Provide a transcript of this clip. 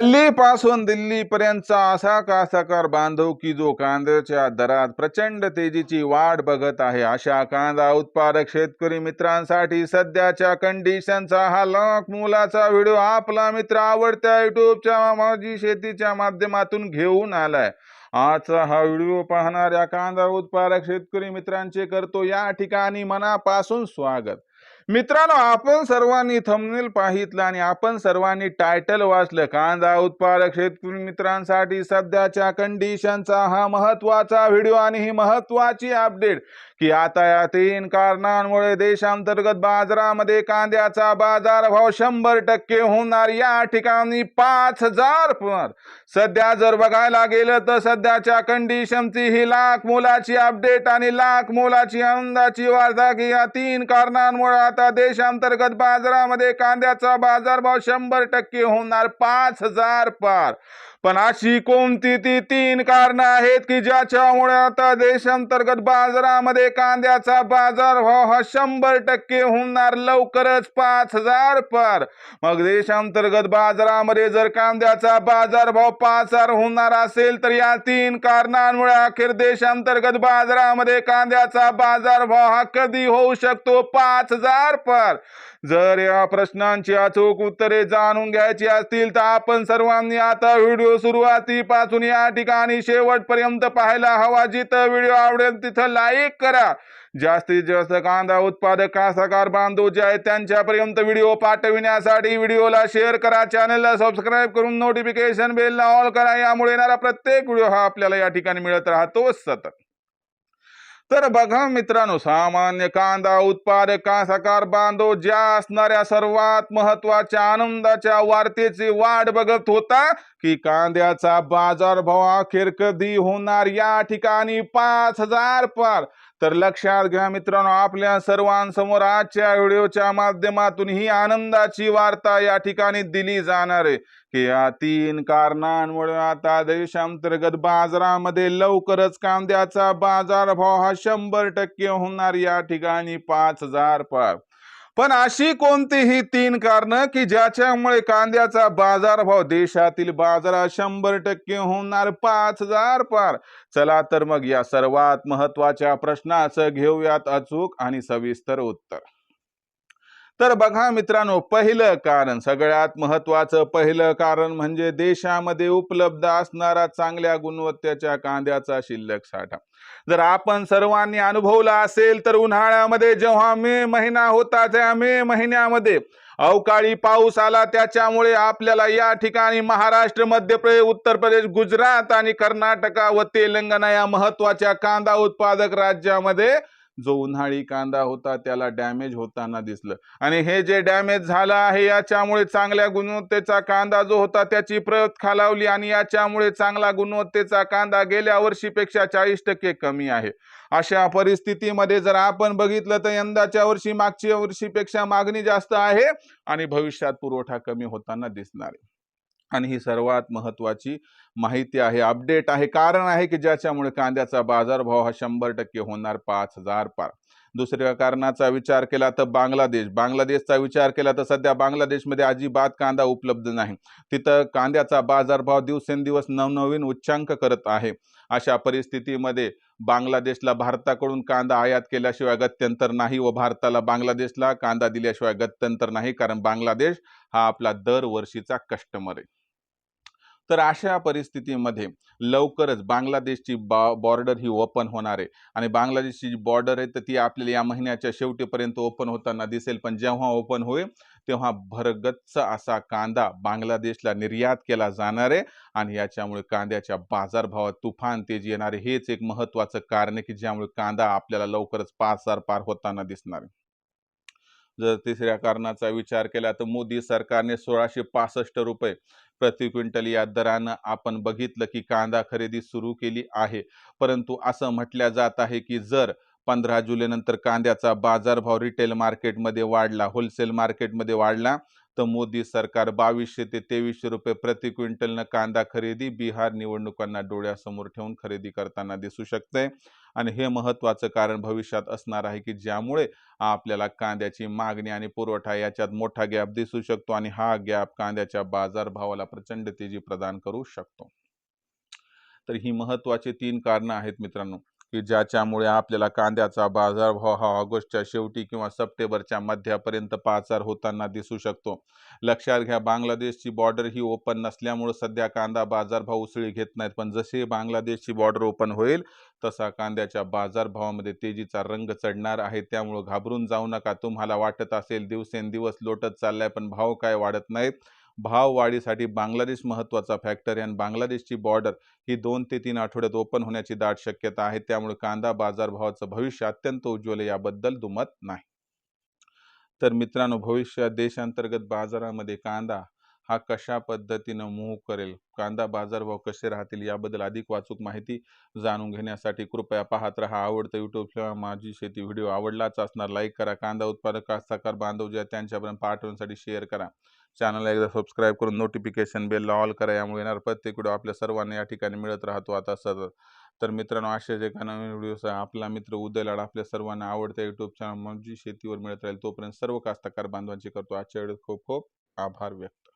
दिल्लीपासून दिल्लीपर्यंतचा असा कासाकार बांधव की जो कांद्याच्या दरात प्रचंड तेजीची वाट बघत आहे अशा कांदा उत्पादक शेतकरी मित्रांसाठी सध्याच्या कंडिशनचा हा लाख मुलाचा व्हिडिओ आपला मित्र आवडत्या युट्यूबच्या माझी शेतीच्या माध्यमातून घेऊन आलाय. आजचा हा व्हिडिओ पाहणाऱ्या कांदा उत्पादक शेतकरी मित्रांचे करतो या ठिकाणी मनापासून स्वागत. मित्रांनो आपण सर्वांनी थंबनेल पाहितलं आणि आपण सर्वांनी टायटल वाचलं. कांदा उत्पादक शेतकरी मित्रांसाठी सध्याच्या कंडिशनचा हा महत्त्वाचा व्हिडिओ आणि ही महत्वाची अपडेट की आता या तीन कारणांमुळे देशांतर्गत बाजारामध्ये कांद्याचा बाजारभाव शंभर टक्के होणार. या ठिकाणी पाच हजार पण. सध्या जर बघायला गेलं तर सध्याच्या कंडिशनची ही लाख मोलाची अपडेट आणि लाख मोलाची आनंदाची वार्ता की या तीन कारणांमुळे आता देशांतर्गत बाजारामध्ये कांद्याचा बाजारभाव शंभर टक्के होणार पाच हजार पार. पण अशी कोणती ती तीन कारण आहेत की ज्याच्यामुळे आता देशांतर्गत बाजारामध्ये कांद्याचा बाजारभाव हा शंभर टक्के होणार लवकरच पाच हजार पार. मग देशांतर्गत बाजारामध्ये जर कांद्याचा बाजारभाव पाच हजार होणार असेल तर या तीन कारणांमुळे अखेर देशांतर्गत बाजारामध्ये कांद्याचा बाजारभाव हा कधी होऊ शकतो? पाच हजार पार. जर या प्रश्नांची अचूक उत्तरे जाणून घ्यायची असतील तर आपण सर्वांनी आता व्हिडिओ सुरुवातीपासून या ठिकाणी शेवटपर्यंत पाहायला हवा. जिथं व्हिडिओ आवडेल तिथं लाईक करा. जास्तीत जास्त कांदा उत्पादक कासाकार बांधव जे आहेत त्यांच्यापर्यंत व्हिडिओ पाठविण्यासाठी व्हिडिओला शेअर करा. चॅनलला सबस्क्राईब करून नोटिफिकेशन बेलला ऑल करा. यामुळे येणारा प्रत्येक व्हिडिओ हा आपल्याला या ठिकाणी मिळत राहतो सतत. तर बघा मित्रांनो सामान्य कांदा उत्पादक सकार बांधव ज्या असणाऱ्या सर्वात महत्त्वाच्या आनंदाच्या वार्तेची वाट बघत होता की कांद्याचा बाजारभाव अखेर कधी होणार या ठिकाणी पाच हजार पार. तर लक्षात घ्या मित्रांनो आपल्या सर्वांसमोर आजच्या व्हिडिओच्या माध्यमातून ही आनंदाची वार्ता या ठिकाणी दिली जाणार आहे. की या तीन कारणांमुळे आता देशांतर्गत बाजारामध्ये लवकरच कांद्याचा बाजारभाव हा शंभर टक्के होणार या ठिकाणी पाच हजार पार पण अशी कोणतीही तीन कारणं की ज्याच्यामुळे कांद्याचा बाजारभाव देशातील बाजारात शंभर टक्के होणार पाच हजार पार? चला तर मग या सर्वात महत्त्वाच्या प्रश्नाचं घेऊयात अचूक आणि सविस्तर उत्तर. तर बघा मित्रांनो पहिलं कारण सगळ्यात महत्वाचं पहिलं कारण म्हणजे देशामध्ये उपलब्ध असणारा चांगल्या गुणवत्तेच्या कांद्याचा शिल्लक साठा. जर आपण सर्वांनी अनुभवला असेल तर उन्हाळ्यामध्ये जेव्हा मे महिना होता त्या मे महिन्यामध्ये अवकाळी पाऊस आला त्याच्यामुळे आपल्याला या ठिकाणी महाराष्ट्र मध्य प्रदेश उत्तर प्रदेश गुजरात आणि कर्नाटका व तेलंगणा या महत्त्वाच्या कांदा उत्पादक राज्यामध्ये जो उन्हाळी कांदा होता त्याला डॅमेज होताना दिसलं. आणि हे जे डॅमेज झालं आहे याच्यामुळे चांगल्या गुणवत्तेचा कांदा जो होता त्याची प्रत खालावली आणि याच्यामुळे चांगला गुणवत्तेचा कांदा गेल्या वर्षीपेक्षा चाळीस टक्के कमी आहे. अशा परिस्थितीमध्ये जर आपण बघितलं तर यंदाच्या वर्षी मागच्या वर्षीपेक्षा मागणी जास्त आहे आणि भविष्यात पुरवठा कमी होताना दिसणार आहे. आणि ही सर्वात महत्वाची माहिती आहे अपडेट आहे कारण आहे की ज्याच्यामुळे कांद्याचा बाजारभाव हा शंभर टक्के होणार पाच हजार पार. दुसऱ्या कारणाचा विचार केला तर बांगलादेश. बांगलादेशचा विचार केला तर सध्या बांगलादेशमध्ये अजिबात कांदा उपलब्ध नाही. तिथं कांद्याचा बाजारभाव दिवसेंदिवस नवनवीन उच्चांक करत आहे. अशा परिस्थितीमध्ये बांगलादेशला भारताकडून कांदा आयात केल्याशिवाय गत्यंतर नाही व भारताला बांगलादेशला कांदा दिल्याशिवाय गत्यंतर नाही कारण बांगलादेश हा आपला दरवर्षीचा कस्टमर आहे. तर अशा परिस्थितीमध्ये लवकरच बांगलादेशची बा बॉर्डर ही ओपन होणार आहे. आणि बांगलादेशची जी बॉर्डर आहे तर ती आपल्याला या महिन्याच्या शेवटीपर्यंत ओपन होताना दिसेल. पण जेव्हा ओपन होईल तेव्हा भरगच्च असा कांदा बांगलादेशला निर्यात केला जाणार आहे. आणि याच्यामुळे कांद्याच्या बाजारभावात तुफान तेजी येणार आहे. हेच एक महत्त्वाचं कारण आहे की ज्यामुळे कांदा आपल्याला लवकरच पाच हजार पार होताना दिसणार आहे. जर तिसऱ्या कारणाचा विचार केला तर मोदी सरकारने सोळाशे पासष्ट रुपये प्रति क्विंटल या दरानं आपण बघितलं की कांदा खरेदी सुरू केली आहे. परंतु असं म्हटल्या जात आहे की जर पंधरा जुलैनंतर कांद्याचा बाजारभाव रिटेल मार्केटमध्ये वाढला होलसेल मार्केटमध्ये वाढला तर मोदी सरकार बावीसशे ते तेवीसशे रुपये प्रति क्विंटलनं कांदा खरेदी बिहार निवडणुकांना डोळ्यासमोर ठेवून खरेदी करताना दिसू शकते आणि हे महत्त्वाचं कारण भविष्यात असणार आहे की ज्यामुळे आपल्याला कांद्याची मागणी आणि पुरवठा याच्यात मोठा गॅप दिसू शकतो आणि हा गॅप कांद्याच्या बाजारभावाला प्रचंड तेजी प्रदान करू शकतो. तर ही महत्त्वाची तीन कारणं आहेत मित्रांनो. की ज्याच्यामुळे आपल्याला कांद्याचा बाजारभाव हा ऑगस्टच्या शेवटी किंवा सप्टेंबरच्या मध्यापर्यंत पाचार होताना दिसू शकतो. लक्षात घ्या बांगलादेशची बॉर्डर ही ओपन नसल्यामुळे सध्या कांदा बाजारभाव उसळी घेत नाहीत. पण जसे बांगलादेशची बॉर्डर ओपन होईल तसा कांद्याच्या बाजारभावामध्ये तेजीचा रंग चढणार आहे. त्यामुळं घाबरून जाऊ नका. तुम्हाला वाटत असेल दिवसेंदिवस लोटत चाललाय पण भाव काय वाढत नाहीत. भाववाढीसाठी बांगलादेश महत्त्वाचा फॅक्टर आहे. आणि बांगलादेशची बॉर्डर ही दोन ते तीन आठवड्यात ओपन होण्याची दाट शक्यता आहे. त्यामुळे कांदा बाजारभावाचं भविष्य अत्यंत उज्ज्वल याबद्दल दुमत नाही. तर मित्रांनो भविष्यात देशांतर्गत बाजारामध्ये कांदा हा कशा पद्धतीनं मूव्ह करेल? कांदा बाजारभाव कसे राहतील? याबद्दल अधिक वाचूक माहिती जाणून घेण्यासाठी कृपया पाहत राहा. आवडतं यूट्यूब किंवा माझी शेती व्हिडिओ आवडलाच असणार लाईक करा. कांदा उत्पादक कास्तकार बांधव जे त्यांच्यापर्यंत पाठवण्यासाठी शेअर करा. चॅनलला एकदा सबस्क्राईब करून नोटिफिकेशन बेलला ऑल करा यामुळे येणार प्रत्येक व्हिडिओ आपल्या सर्वांना या ठिकाणी मिळत राहतो. आता सतत तर मित्रांनो असेच एका नवीन व्हिडिओ आपला मित्र उदयलाड आपल्या सर्वांना आवडत्या यूट्यूब चॅनल म्हणजे शेतीवर मिळत राहील तोपर्यंत सर्व कास्तकार बांधवांची करतो. आजच्या व्हिडिओत खूप खूप आभार व्यक्त